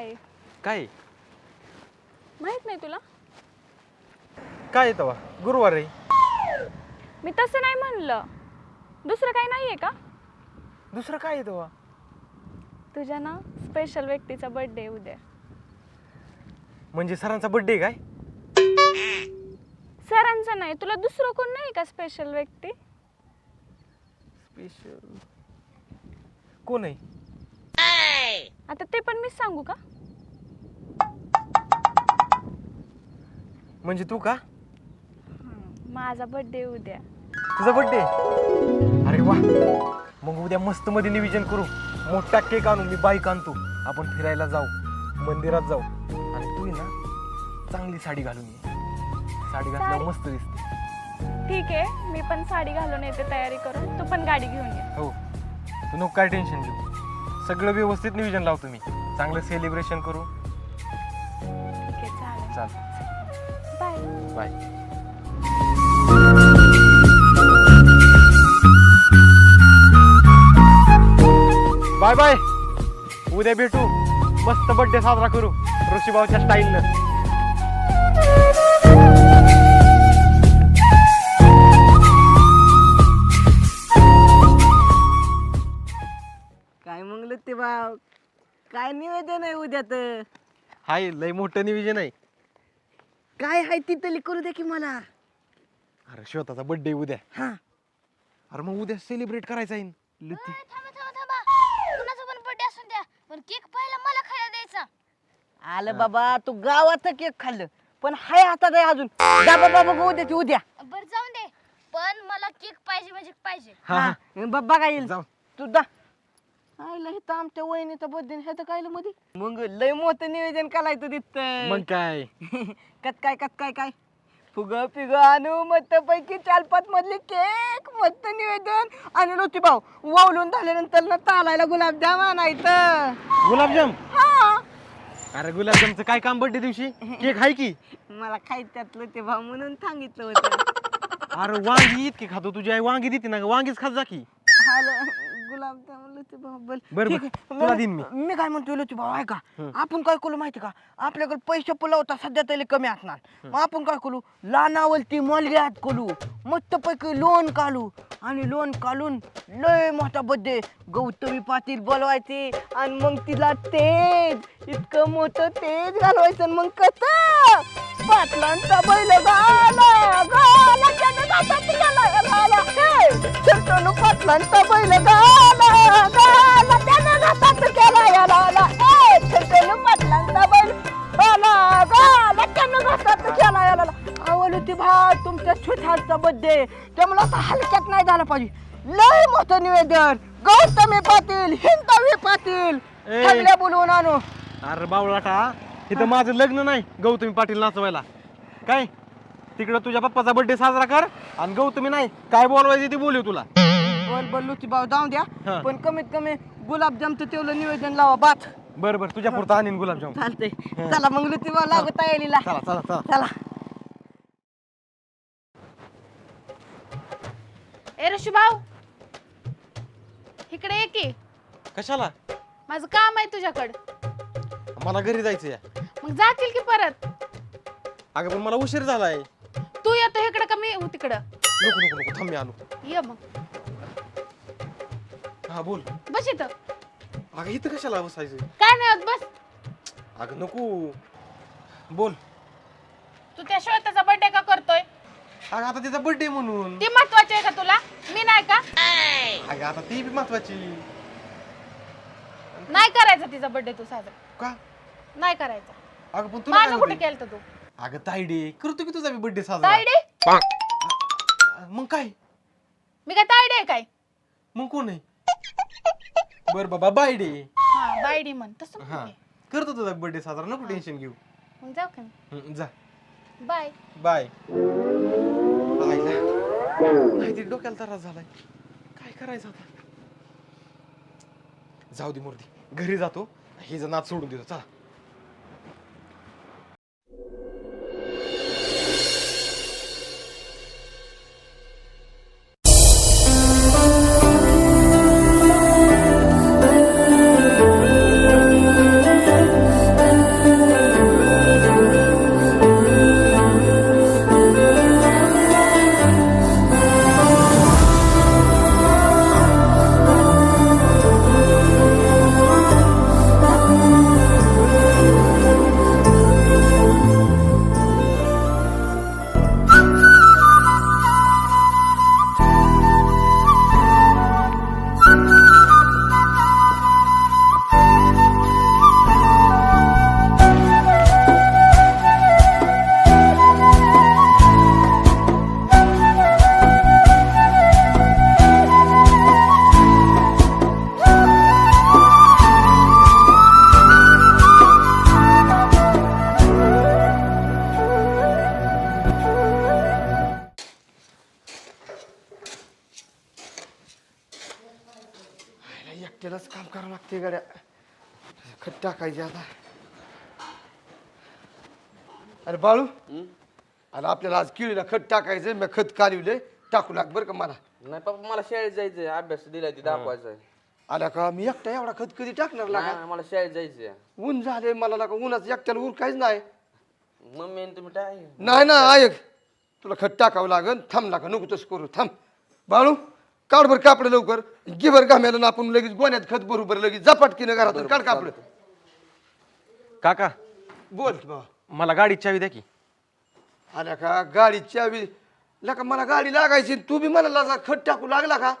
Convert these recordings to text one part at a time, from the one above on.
काय? काय? माहीत नाही तुला? काय तेव्हा गुरुवार आहे. मी तसं नाही म्हणलं. दुसरं काही नाहीये का? दुसरं काय आहे तेव्हा तुझ्या ना स्पेशल व्यक्तीचा बर्थडे उद्या. म्हणजे सरांचा बर्थडे काय? सरांचा नाही. तुला दुसरं कोण नाही का स्पेशल व्यक्ती? स्पेशल कोण आहे? आता ते पण मीच सांगू का? म्हणजे तू का? माझा बर्थडे उद्या. तुझा बर्थडे अरे वा. मग उद्या मस्त मध्ये नियोजन करू. मोठा केक आणू मी बाईक आणतो. आपण फिरायला जाऊ मंदिरात जाऊ. आणि तू ना चांगली साडी घालून ये. साडी घातल्यावर? मस्त दिसते. ठीक आहे मी पण साडी घालून येते तयारी करून. तू पण गाडी घेऊन ये. हो. तू नको काय टेन्शन घेऊ. सगळं व्यवस्थित नियोजन लावतो मी. चांगलं सेलिब्रेशन करू. ठीक आहे चालेल. चाल बाय. Bye bye. उद्या भेटू. मस्त बर्थडे साजरा करू. ऋषीभाऊच्या स्टाईलनं काय म्हणलं ते भाव काय निवेदन आहे उद्या तर? हाय लय मोठं नियोजन आहे. काय आहे तिथं करू दे की मला. अरे श्वेताचा बर्थडे उद्या. हा. अरे मग उद्या सेलिब्रेट करायचा आहे लती थांबा थांबा थांबा. कुणाचा पण बर्थडे असून द्या. पण केक पहिला मला खायला द्यायचा. आलं बाबा तू गावाचं केक खाल्लं. पण हाय हातात आहे अजून. जा बाबा बघू उद्या ती उद्या. बरं जाऊन दे. पण मला केक पाहिजे म्हणजे पाहिजे. हा हा. हा, बाबा काय येईल. जाऊ. तू जा. आईला हे तर आमच्या वहिनीचा बर्थडे हे तर काय मध्ये मग लय मोठं निवेदन करायचं मग तिथं काय? कत काय कत काय काय? फुग पिग आणू मस्त पैकी चार पाच मधले केक मस्त निवेदन. आणि ऋती भाऊ वावलून झाल्यानंतर ना चालायला गुलाबजाम आणायचं. गुलाबजाम हा. अरे गुलाबजामचं काय काम बर्थडे दिवशी? केक आहे की? मला खायच्यातलं ते भाऊ म्हणून सांगितलं होतं. अरे वांगी इतकी खातो तुझी आई वांगी देते ना ग, वांगीच खात जा की. आलं गुलाबजाम लती भाऊ बोल. बरं, ठीक बरं. आहे. तुला देईन मी. मी काय म्हणतो लती भाऊ ऐका. आपण काय करू माहिती का? आपल्याकडे पैसे पुलवता सध्या तरी कमी असणार. मग आपण काय करू? लहानावरती मलग्यात करू. मस्त पैकी लोन काढू. आणि लोन काढून लय मोठा बड्डे गौतमी पाटील बोलवायचे. आणि मग तिला तेज इतकं मोठं तेज घालवायचं. आणि मग कसं? पाटलांचा बैल गाला गाला त्यानं गातात गेला, गाला. हे, शंतनू पाटलांचा बैल गाला गाला त्यानं गातात गेला, याला. हे, शंतनू पाटलांचा बैल गाला गाला त्यानं गातात गेला, याला, याला. आवल होती भा तुमच्या छोट्याचा बर्थडे त्यामुळे असं हलक्यात नाही झालं पाहिजे लय मोठं निवेदन गौतमी पाटील हिंदवी पाटील. चांगल्या बोलवून आणू अरे बावळाटा इथं माझं लग्न नाही गौतमी पाटील नाचवायला. काय? तिकडं तुझ्या पप्पाचा बर्थडे साजरा कर आणि गौतमी नाही काय बोलवायचे ते बोलू तुला. बोल बोल ती भाऊ जाऊ द्या. पण कमीत कमी गुलाबजामचं तेवढं निवेदन लावा बात. बरं बरं तुझ्या पुरता आणीन गुलाबजाम. चालतंय. चला मग लुती भाऊ लागू तयारीला. चला चला चला. चला. ए ऋषीभाऊ इकडे ये की. कशाला? माझं काम आहे तुझ्याकडं. मला घरी जायचं या मग जातील की परत? अगं पण मला उशीर झालाय. तू येतो इकडं का मी येऊ तिकडं? नको नको नको थांब मी आलो. ये मग. हा बोल. बस इथं. अगं इथं कशाला बसायचं? काय नाही होत बस. अगं नको. बोल. तू त्या श्वेताचा बर्थडे का करतोय? अगं आता तिचा बर्थडे म्हणून. ती महत्वाची आहे का तुला? मी नाही का? अगं आता ती बी महत्वाची. नाही करायचा तिचा बर्थडे तू साजरा. का? नाही करायचा. अगं पण तुला काय मागं कुठे होतंय? केलं तू? अगं तायडे करतो की तुझा बर्थडे साजरा. तायडे मग काय? मी काय तायडे आहे काय? मग कोण आहे? बर बाबा बाय डे हा बायडी म्हण तसं हा. करतो तुझा बर्थडे साजरा नको टेन्शन घेऊ. मग जाऊ का मी? हं, जा. बाय. बाय. माहिती डोक्याला त्रास झालाय. काय करायचं आता? जाऊ दे मूर्ती घरी जातो. हे जर नाच सोडून देतो चला. गाड्या खत टाकायचे आता. अरे बाळू अरे आपल्याला आज किळीला खत टाकायचं मी खत कालविले टाकू लाग बरं का मला. नाही पप्पा मला शाळेत जायचंय अभ्यास दिलाय ती दाखवायचा आला का? मी एकटा एवढा खत कधी टाकणार लागा? नाही मला शाळेत जायचंय. ऊन झाले मला लागा उन्हाचं एकट्याला ऊर काहीच नाही. मम्मी आणि तुम्ही काय नाही ना ऐक. तुला खत टाकावं लागन थांब लागा नको तसं करू थांब. बाळू काढ बरं कापड लवकर. घे बरं घाम्याला ना आपण लगेच गोण्यात खत बरोबर लगेच झपाटकीनं घरातून काढ कापड. काका. बोल की बाबा. मला गाडी चावी द्या की. आल्या का? गाडी चावी. लका मला गाडी लागायची तू बी मला लागा खत टाकू लागला का?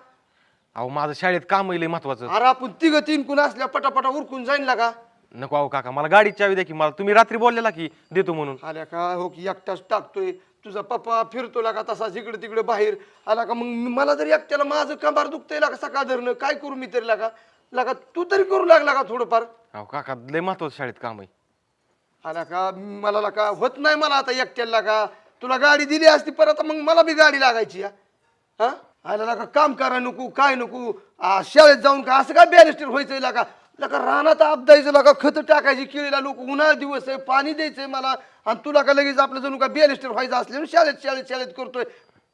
अहो माझं शाळेत काम येईल महत्वाचं. अरे आपण तिघ तीन कुण असल्या पटापटा उरकून जाईन लागा नको अहो काका. मला गाडी चावी द्या की. मला तुम्ही रात्री बोललेला की देतो म्हणून. आल्या का? हो की एकटाच टाकतोय. तुझा पप्पा फिरतो लागा तसा इकडे तिकडे बाहेर. आला का मग मला जरी एकट्याला माझं कंबार दुखतंय लागा सकाळ धरणं काय करू मी तरी लागा. लागा तू तरी करू लागला का थोडंफार. अहो काका लय महत्वाचं शाळेत काम आहे. आला का मला का होत नाही मला आता एकट्याला का तुला गाडी दिली असती परत मग मला बी गाडी लागायची हा. हा? आला का काम करा नको काय नको. आ, शाळेत जाऊन का असं काय बॅरिस्टर व्हायचं लागा? लका रानात आपदायचं लागा खत टाकायची केळीला लोक उन्हाळा दिवस आहे पाणी द्यायचंय मला. आणि तुला का लगेच आपलं जणू का बॅरिस्टर व्हायचं असले शाळेत शाळेत शाळेत करतोय.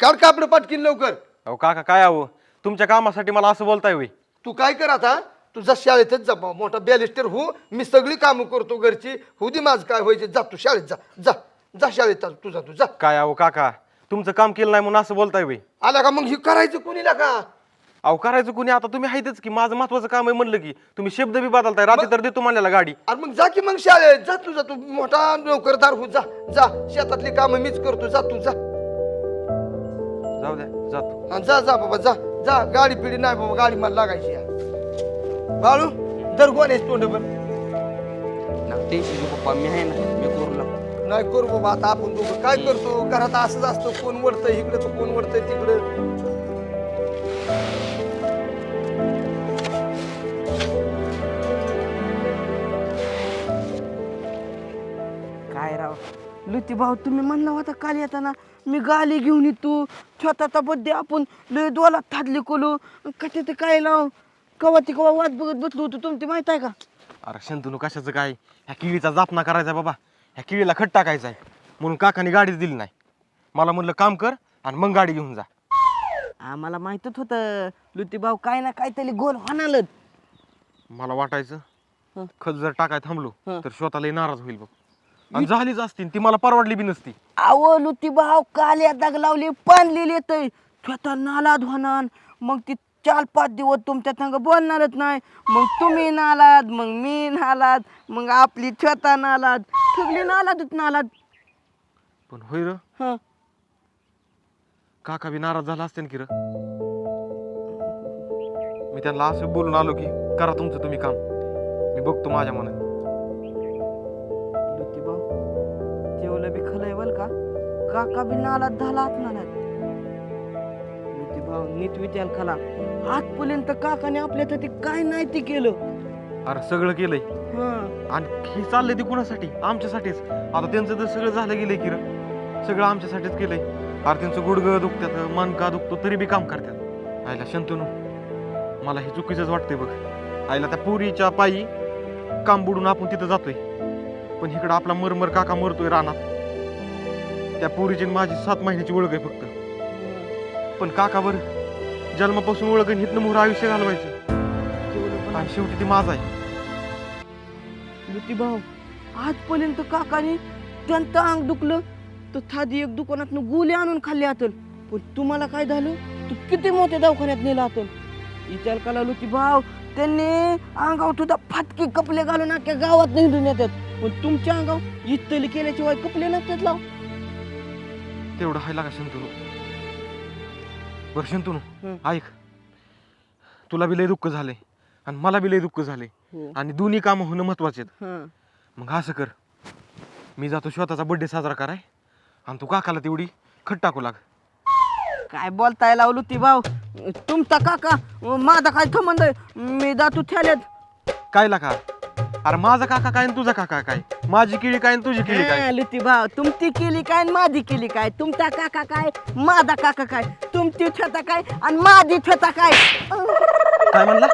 काढ का आपलं पाटकीन लवकर. अहो काका काय अहो? तुमच्या कामासाठी मला असं बोलताय होय. तू काय कर आता? तुझा शाळेतच जा बा. मोठा बॅलिस्टर हो. मी सगळी कामं करतो घरची. हो दे माझं काय व्हायचे. जा तू शाळेत जा. जा. जा शाळेत जा, तुझा तू जा. काय अहो काका? तुमचं काम केलं नाही म्हणून असं बोलताय होय. आला का मग? हे करायचं कोणीला का अहो करायचं कुणी? आता तुम्ही आहेतच की. माझं महत्वाचं काम आहे म्हणलं की. तुम्ही शब्द बी बदलताय. रात्री तर देतो म्हणलेला गाडी. अरे मग जा की मग शाळेत. जा तुझा तू. मोठा नोकरदार हो जा. जा. शेतातली कामं मीच करतो. जा तू जा. जाऊ द्या. जातो हा, जा जा बाबा जा. जा. गाडी पिढी नाही बाबा. गाडी मला लागायची या बाळू दर कोण आहे तोंडभर टेन्शन पप्पा मी आहे ना. मी करू लागतो नाही करू बाबा. आता आपण दोघं काय करतो? घरात असंच असतं. कोण वडतंय इकडे तर कोण वडतंय तिकडे. लुती भाऊ तुम्ही म्हणला होता काल येताना मी गाली घेऊन येतो. स्वतःचा बड्डे आपण लय दोला थादली कोलू. कसे ते काय लाव कवा ती कवा वाट बघत बसलो होतो तुमची माहीत आहे का? अरे शंतनू कशाचं काय? ह्या किळीचा जापना करायचा बाबा. ह्या किळीला खट टाकायचा आहे. म्हणून काकाने गाडीच दिली नाही. मला म्हणलं काम कर आणि मग गाडी घेऊन जा. आम्हाला माहितच होतं. लुती भाऊ काय ना काहीतरी गोल होणारच मला वाटायचं हं. खत जर टाकाय थांबलो हं. तर स्वतःला नाराज होईल बघ. आणि झालीच असती ती मला परवडली बी नसती. अहो लुती भाऊ काल्या दाग लावली पाणलेली येतय स्वतः नालाद होणार. मग ती चार पाच दिवस तुमच्या संग बोलणारच नाही. मग तुम्ही नालाद मग मी नालाद मग आपली स्वतः नालाद. सगळी नालादच नालाद. पण होय र. हं. काका बी नाराज झाला असते ना की र. मी त्यांना असं बोलून आलो की करा तुमचं तुम्ही काम. मी बघतो माझ्या मनात. काका बी नालाद झाला नालाद लुती भाऊ नीट विचार खला आजपर्यंत काकाने आपल्यासाठी काय नाही ते केलं. अरे सगळं केलंय. हं. आणि हे चाललंय ते कुणासाठी? आमच्यासाठीच. आता त्यांचं तर सगळं झालं गेलंय की र सगळं आमच्यासाठीच केलंय. अरे त्यांचं गुडघं दुखतात मनका दुखतो तरी बी काम करतात. आईला शंतनू मला हे चुकीचंच वाटतंय बघ. आईला त्या पुरीच्या पायी काम बुडून आपण तिथं जातोय. पण इकडं आपला मरमर काका मरतोय रानात. त्या पोरीची आणि माझी सात महिन्याची ओळख आहे फक्त. पण काका बरं जन्मापासून ओळख आहे हिथनं मोर आयुष्य घालवायचं. जेवलं पण आणि शेवटी ती माझा आहे. भाऊ आजपर्यंत काकाने त्यांचं अंग दुखलं तर थादी एक दुकानातनं गोले आणून खाल्ले आतल पण तुम्हाला काय झालं? तू किती मोठ्या दवाखान्यात नेला आतल विचार करा लुटी भाऊ त्यांनी अंगावर तुझा फाटके कपडे घालून अख्ख्या गावात निघून येतात पण तुमच्या अंगावर इस्तली केल्याशिवाय कपडे नसतात लाव. तेवढं हायला का शंतनू. बरं शंतनू. ऐक. तुला बी लय दुःख झालंय आणि मला बी लय दुःख झालंय. हो. आणि दोन्ही कामं होणं महत्त्वाचे आहेत. हं. मग असं कर. मी जातो स्वतःचा बर्थडे साजरा कराय. आणि तू काकाला तेवढी खट टाकू लाग. काय बोलताय लावलू ती भाऊ? तुमचा काका माझा काय संबंध मी जातो थेल्यात काय लागा? अरे माझा काका काय आणि तुझा काका काय? माझी किळी काय आणि तुझी किळी काय? लुती भाव तुमची केली काय आणि माझी केली काय? तुमचा काका काय माझा काका काय? तुमची छता काय आणि माझी छता काय? काय म्हणला?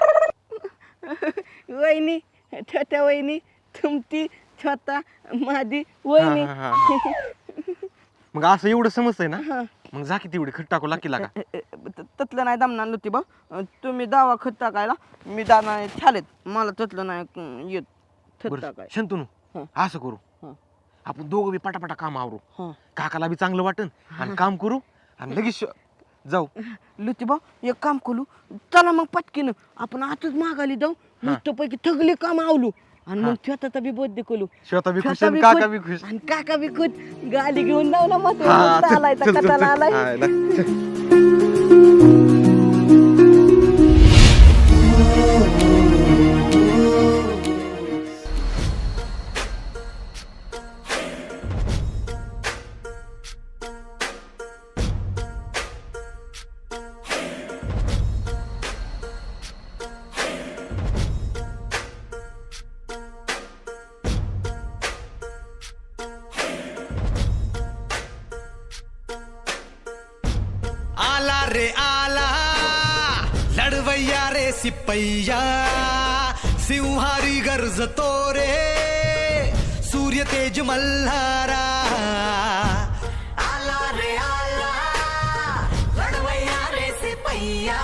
वहिनी छोट्या वहिनी तुमची छोटा माझी वहिनी. मग असं एवढं समजतंय ना? मग जा की तेवढी खट टाकू लागली का ए, ए, त- तसलं नाही दमणार नव्हती बा. तुम्ही दावा खत टाकायला मी दाना छालेत मला तसलं नाही अं, येत खत बरं टाकाय शंतनू हा. असं करू. हा. आपण दोघं बी पटापटा काम आवरू. हा. काकाला बी चांगलं वाटन आणि काम करू आणि लगेच श- जाऊ. लुतीबा एक काम करू. चला मग पटकीन. आपण आताच मागाली जाऊ. मस्तपैकी थगले काम आवलू आणि मग छोटाचा बी बर्थडे करू श्वेता बी खुश आणि काका बी खुश आणि काका बी खुश. गाडी घेऊन जाऊ ना चल, आलाय. आलाय. मल्हारा आला रे आला. लढवैया रे सिपैया.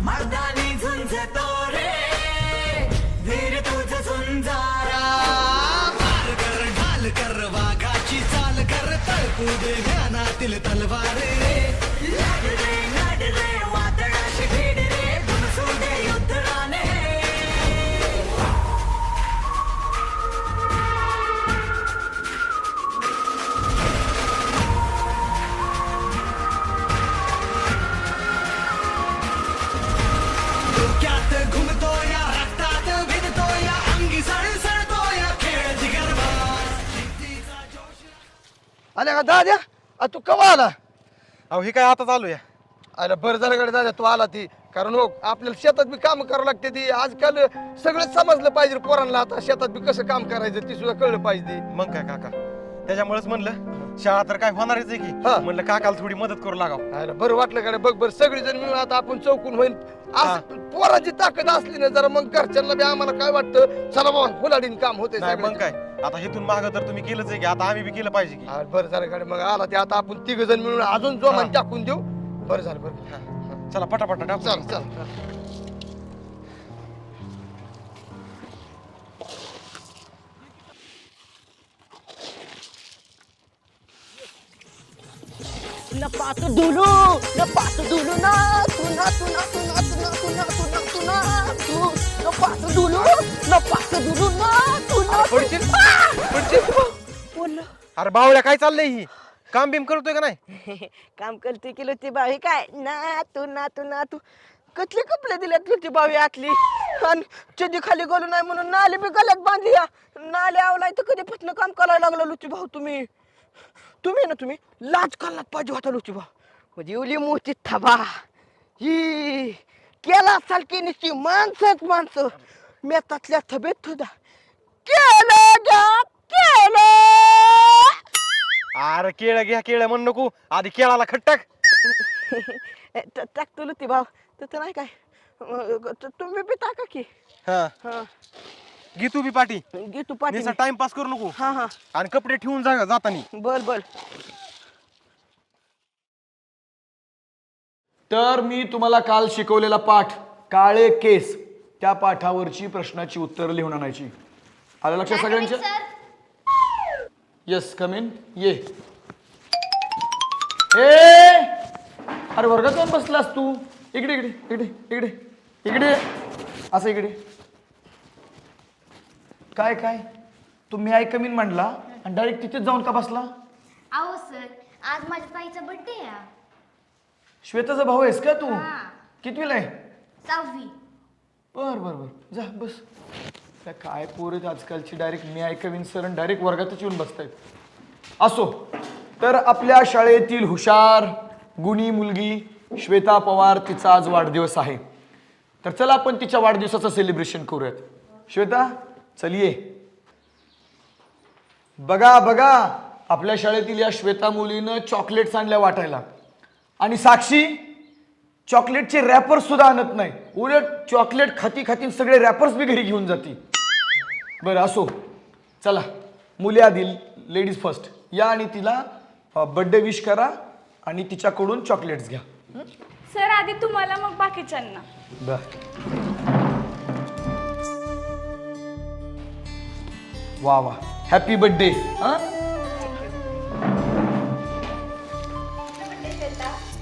मर्दानी झुंजतो रे. धीर तुझ झुंजारा. मार कर ढाल कर वाघाची चाल कर. तळपू दे ध्यानातील तलवार. आल्या का? दाद्या? आ, तू कवा आला? अहो हे काय आता चालू या अरे बरं झालं कडे दादा तू आला ती. कारण हो आपल्याला शेतात बी काम करावं लागते ती. आजकाल सगळं समजलं पाहिजे पोरांना. आता शेतात बी कसं काम करायचं ती सुद्धा कळलं पाहिजे. मग काय काका? त्याच्यामुळेच म्हणलं शाळा तर काय होणारच आहे की. हा. म्हणलं काकाला थोडी मदत करू लागाव. अरे बरं वाटलं कडे बघ बरं सगळेजण मिळून आता आपण चौकून होईल असं पोराची ताकद असली ना जरा मग घरच्यांना बी आम्हाला काय वाटतं? चला बाबा फुलाडीन काम होते नाही मग काय? आता हेतून माग तर तुम्ही केलंच आहे की आता आम्ही बी केलं पाहिजे की. बरं झालं कडे मग आला ते आता आपण तिघ जण मिळून अजून जोमान टाकून देऊ. बरं झालं बरं. हा. चला पटापटा टाकू. चल चल. पात दुलू न पात दुलू ना तुना तुना तुना तुना तुना तुना तुना तू न पात दुलू न पात दुलू ना तुना पडशील पडशील बोललो अरे बावड्या काय चाललंय ही काम बिम करतोय का नाही काम करते केलं ते बावी काय ना तू ना तू ना तू कसले कपडे दिलेत तुझी बावी आतली आणि चडी खाली गेलो नाही म्हणून नाले मी गलत बांधली या. नाले आवलाय तर कधी पटणं काम करायला लागलो लुची भाऊ तुम्ही तुम्ही ना तुम्ही लाज काढलात पाहिजे होता लुची भाऊ म्हणजे एवढी मोठी थबा. ही केला असाल की नुसती माणसंच माणसं. मी त्यातल्या थबेत सुद्धा केलं गा केलं. अरे केळ घ्या केळ म्हण नको. आधी केळाला खट टाक. ट- टाकतो लुती भाव. तसं नाही काय. अं, त- तुम्ही बी टाका की. हा. हा. घे तू बी पाठी. घे तू पाठी निसा टाइमपास करू नको. हा हा. आणि कपडे ठेवून जा जातानी. बर बर. तर मी तुम्हाला काल शिकवलेला पाठ काळे केस त्या पाठावरची प्रश्नाची उत्तरं लिहून आणायची. आलं लक्षात सगळ्यांच्या येस कम इन ये. ए! अरे वर्गात जाऊन बसलास तू. इकडे इकडे इकडे इकडे इकडे. असं इकडे. काय काय? तुम्ही आय कमीन म्हणला आणि डायरेक्ट तिथेच जाऊन का बसला? अहो सर आज माझ्या ताईचा बर्थडे आहे. श्वेताचा भाऊ आहेस का तू? हा. कितवीला आहे? सहावी. बर बर बर. जा बस. त्या काय पोर आहेत आजकालची डायरेक्ट मी ऐकवीन सर आणि डायरेक्ट वर्गातच येऊन बसतायत. असो तर आपल्या शाळेतील हुशार गुणी मुलगी श्वेता पवार तिचा आज वाढदिवस आहे. तर चला आपण तिच्या वाढदिवसाचं सेलिब्रेशन करूयात. श्वेता? चल ये बघा बघा आपल्या शाळेतील या श्वेता मुलीनं चॉकलेट्स आणल्या वाटायला. आणि साक्षी चॉकलेटचे रॅपर सुद्धा आणत नाही. उलट चॉकलेट खाती खाती सगळे रॅपर्स बी घरी घेऊन जातील बरं असो. चला मुली आधी लेडीज फर्स्ट या आणि तिला बर्थडे विश करा आणि तिच्याकडून चॉकलेट्स घ्या. सर आधी तुम्हाला मग बाकीच्यांना. बर. वा वा. हॅपी बर्थडे हा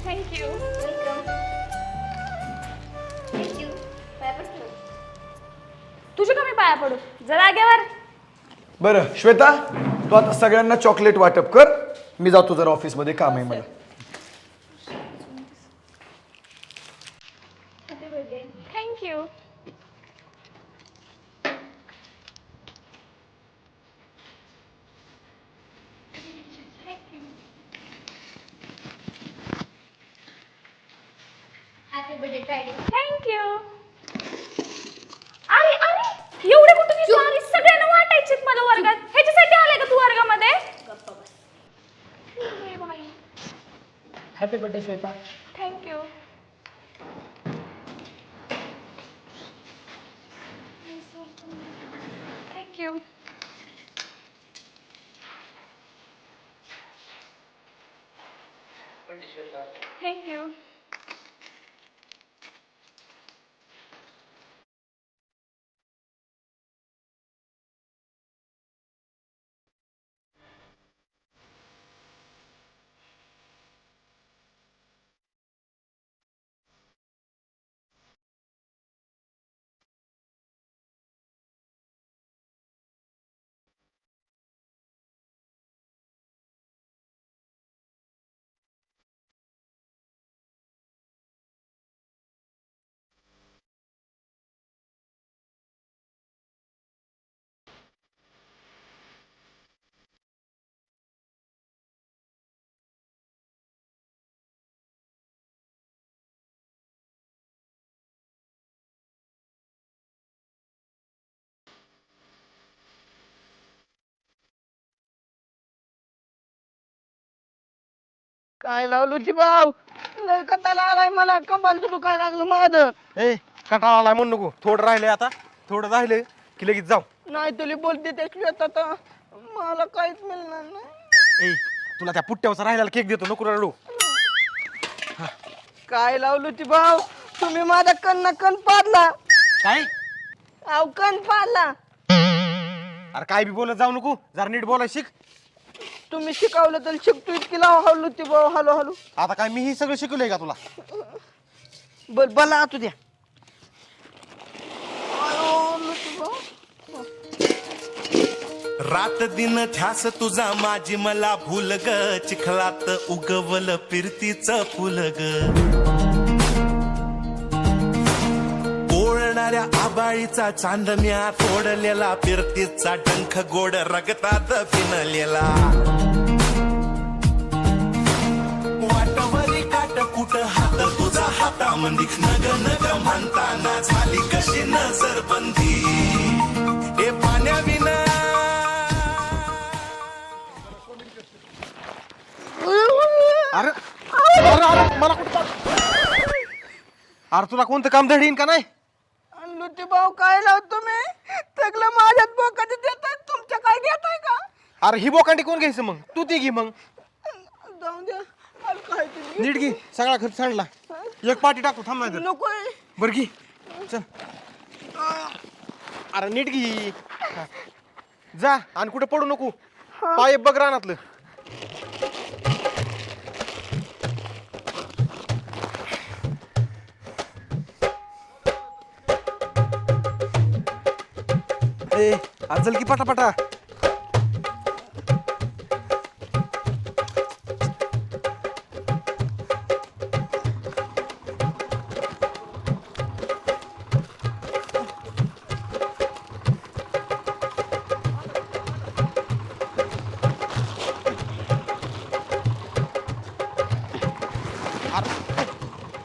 थँक्यू तुझे कमी पाया पडू. जरा आगेवर बरं श्वेता तू आता सगळ्यांना चॉकलेट वाटप कर. मी जातो जरा ऑफिसमध्ये काम आहे मला थँक्यू थँक्यू अरे अरे एवढे कुठे घेतलं अरे सगळ्यांना वाटायचे मला वर्गात. ह्याच्यासाठी आलाय का तू वर्गामध्ये? Happy birthday Shweta thank you thank you thank you काय लावलो भाऊ? लय कटाला आलाय मला. कमाल सुरू काय लागलं माझं. ए कंटाळा आलाय म्हणू नको. थोडं राहिलंय आता. थोडं राहिलंय की लगेच जाऊ. नाही तुला बोलते ते श्वेता तर. मला काहीच मिळणार नाही. ए तुला त्या पुट्ट्यावरचा राहिलेला केक देतो. नको रडू. काय लावलो ती भाऊ? तुम्ही माझा कन्न कण पाडला. काय? अहो कण पाडला. अरे काय बी बोलत जाऊ नको. जरा नीट बोलाय शिक. तुम्ही शिकवलं तर शिकतो इतकी लाव हलू ती भाऊ हलो हलू आता काय मी ही सगळं शिकवलंय का तुला? बर बला आतू द्या. रात दिन ध्यास तुझा माझी मला भूल ग. चिखलात उगवल फिरतीच फुल ग. येणाऱ्या आबाळीचा चांदण्या फोडलेला फिरतीचा डंख गोड रगतात फिनलेला. वाटवरी काट कुट हात तुझा हातामंदी. नग नग म्हणताना झाली कशी नजर बंदी ए पाण्या अरे अरे अरे मला कुठं अरे तुला कोणतं काम धडीन का नाही? लुटी भाऊ काय लाव तुम्ही? सगळं माझ्यात बोकाचे देताय तुमच्या काय घेताय का? अरे ही बोकांडी कोण घ्यायचं मग? तू ती घे मग. जाऊन द्या काय तुम्ही नीट घे सगळा खर्च सांडला. एक पाठी टाकू थांब नाही तर नकोय. बरं घे. चल. अरे नीट घे. जा आणि कुठे पडू नको. पाय बघ रानातलं. ए की पटापटा।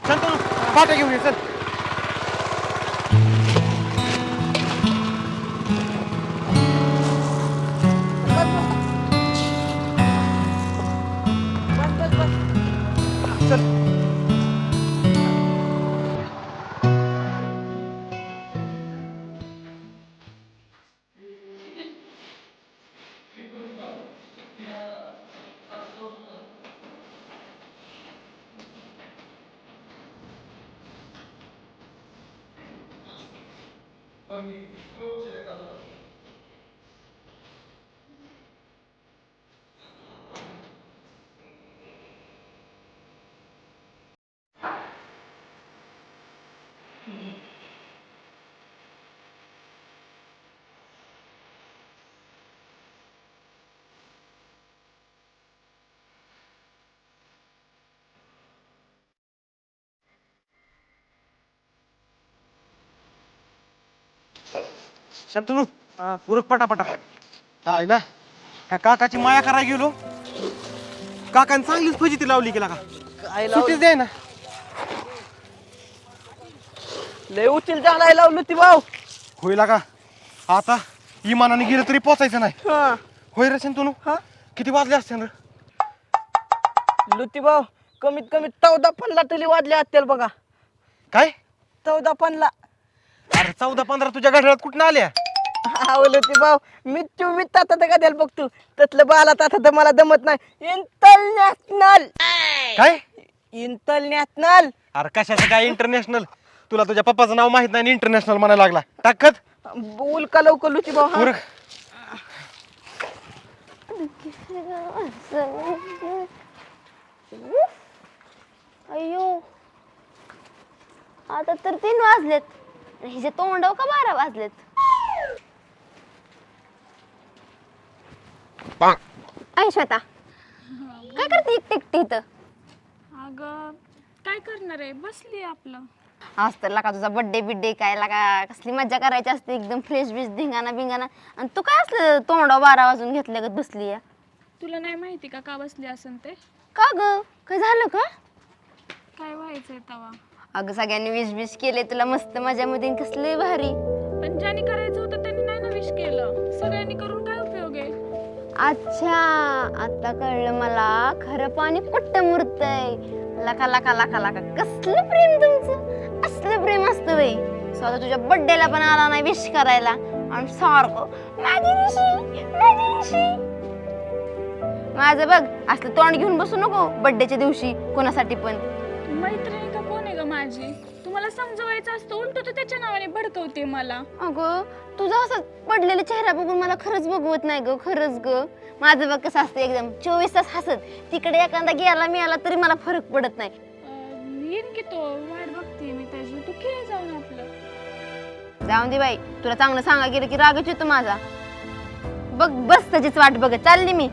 चल तू पाट्या घेऊन चल शांतनू उरक पटापटा. आहे ना? ह्या काकाची माया करायला गेलो. काकाने चांगलीच फजिती लावली का काय सुट्टीच द्याय ना. लय उचल झालाय लावलं ती भाऊ. होईल का? आता इमानाने गेलं तरी पोचायचं नाही. हा. होय रे हा? किती वाजले असते रे? लुती भाऊ कमीत कमी चौदा पनला तरी वाजले असतील बघा. काय? चौदा पनला अरे चौदा पंधरा तुझ्या घड्याळात कुठं आल्या? आवलं ती भाऊ मी चोवीस तासात का द्यायला बघतो. तसलं बाला तासात मला दमत नाही. इंटरनॅशनल काय? इंटरनॅशनल अरे कशाचं काय इंटरनॅशनल तुला तुझ्या पप्पाचं नाव माहीत नाही इंटरनॅशनल म्हणायला लागला. टाकत बोल का लवकर लुची भाऊ हा. उरक. अयो आता तर तीन वाजलेत. हिचे तोंडव का बारा वाजलेत? ऐ श्वेता. काय करते एकटी एकटी इथं? अगं काय करणार आहे? बसली आपलं. आज तर लागा तुझा बर्थडे बिड्डे काय लागा कसली मज्जा करायची असते एकदम फ्रेश बिश धिंगाणा बिंगाणा. आणि तू काय असलं तोंडाव बारा वाजून घेतलं गत बसली या तुला नाही माहिती का का बसली असन ते? का ग? काय झालं का? काय व्हायचंय तवा? अगं सगळ्यांनी विश बिश केले तुला मस्त मजामध्ये कसले भारी. पण ज्याने करायचं होतं त्यांनी नाही ना विश केलं. सगळ्यांनी करून काय उपयोग आहे? अच्छा आता कळलं मला खरं पाणी कुठं मुरतय. लका लका लका लका कसलं प्रेम तुमचं? प्रेम असतं बाई. स्वतः तुझ्या बड्डेला पण आला नाही विश करायला. आणि सारखं माझी विशी माझी विशी माझं बघ असलं तोंड घेऊन बसू नको बड्डेच्या दिवशी कोणासाठी पण. मैत्रिणी का कोण आहे ग माझी? तुम्हाला समजवायचं असतं उलट तर त्याच्या नावाने भडकवते मला. अगं तुझा असं पडलेला चेहरा बघून मला खरंच बघवत नाही ग खरंच ग. माझं बघ कसं असतं एकदम चोवीस तास हसत. तिकडे एखादा गेला मी आला तरी मला फरक पडत नाही. अं, येईन की तो वाट बघते मी तू खेळ जाऊन आपलं. जाऊन दे बाई. तुला चांगलं सांगा गेलं की रागच येतो माझा. बघ बस त्याचीच वाट बघत. चालली मी.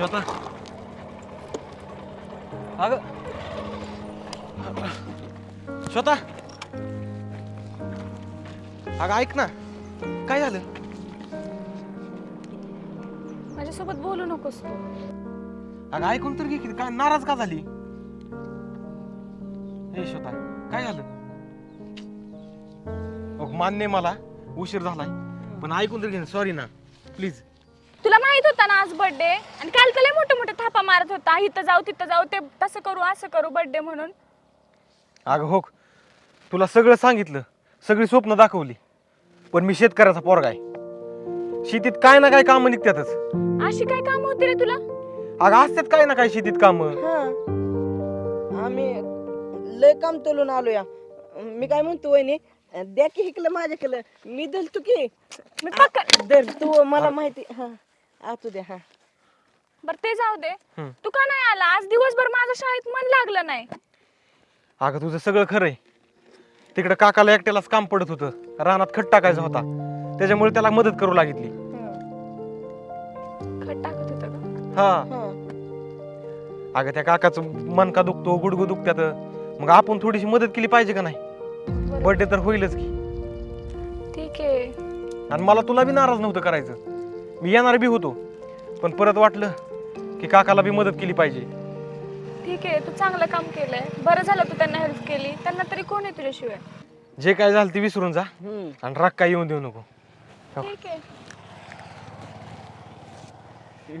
श्वेता? अग श्वेता? अगं ऐक ना. काय झालं? माझ्यासोबत बोलू नकोस तू. अगं ऐकून तर घे की. काय नाराज का झाली? हे श्वेता काय झालं? अग मान्य आहे मला. उशीर झालाय. पण ऐकून तर घे सॉरी ना. प्लीज होता ना आज बर्थडे आणि काल त्याला मोठे मोठे थापा मारत होता. इथं जाऊ तिथं जाऊ ते तसं करू असं करू बर्थडे म्हणून. अगं हो तुला सगळं सांगितलं. सगळी स्वप्न दाखवली. पण मी शेतकऱ्याचा पोरगा आहे. शेतीत काय ना काय कामं निघतातच. अशी काय काम होती रे तुला? अगं असतात काय ना काय शेतीत कामं. हा. आम्ही लय काम तोलून आलो या मी काय म्हणतो वहिनी द्या की इकलं माझ्याकडलं मी दलतो की मी पक्क दर तू मला माहिती हा. आतू द्या हा. बर ते जाऊ दे. हम्म. तू का नाही आला? आज दिवसभर माझं शाळेत मन लागलं नाही. अगं तुझं सगळं खरं आहे. तिकडं काकाला एकट्यालाच काम पडत होतं. रानात खट टाकायचा होता. त्याच्यामुळे त्याला मदत करू लागितली खट टाकत होतं का? हा. हा. अगं त्या काकाचं मनका दुखतो गुडगु दुखत्यात. मग आपण थोडीशी मदत केली पाहिजे का नाही? बर्थडे तर होईलच की. ठीक आहे. आणि मला तुला बी नाराज नव्हतं करायचं. मी येणार बी होतो. पण परत वाटलं की काकाला बी मदत केली पाहिजे. ठीक आहे तू चांगलं काम केलंय. बरं झालं तू त्यांना हेल्प केली. त्यांना तरी कोण आहे तुझ्याशिवाय? जे काय झालं ते विसरून जा. आणि राग काय येऊन देऊ नको. ठीक आहे.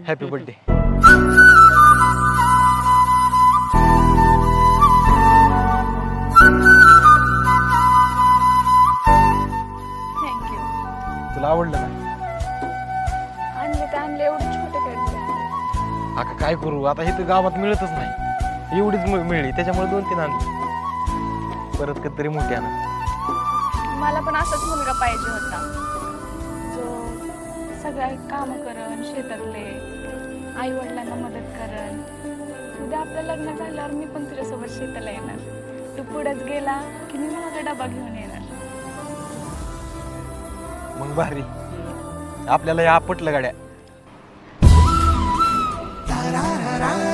हॅपी बर्थडे करू. आता हे तर गावात मिळतच नाही. एवढीच मिळ- मिळली. त्याच्यामुळे दोन तीन आणली परत कधीतरी मोठी आणा. मला पण असाच मुलगा पाहिजे होता. जो सगळ्या कामं करण शेतातले आई वडिलांना मदत करण. उद्या आपलं लग्न झाल्यावर मी पण तुझ्यासोबत शेताला येणार. तू पुढेच गेला की मी माझा डबा घेऊन येणार. मग भारी. आपल्याला हे आपटलं गाड्या. Sarah.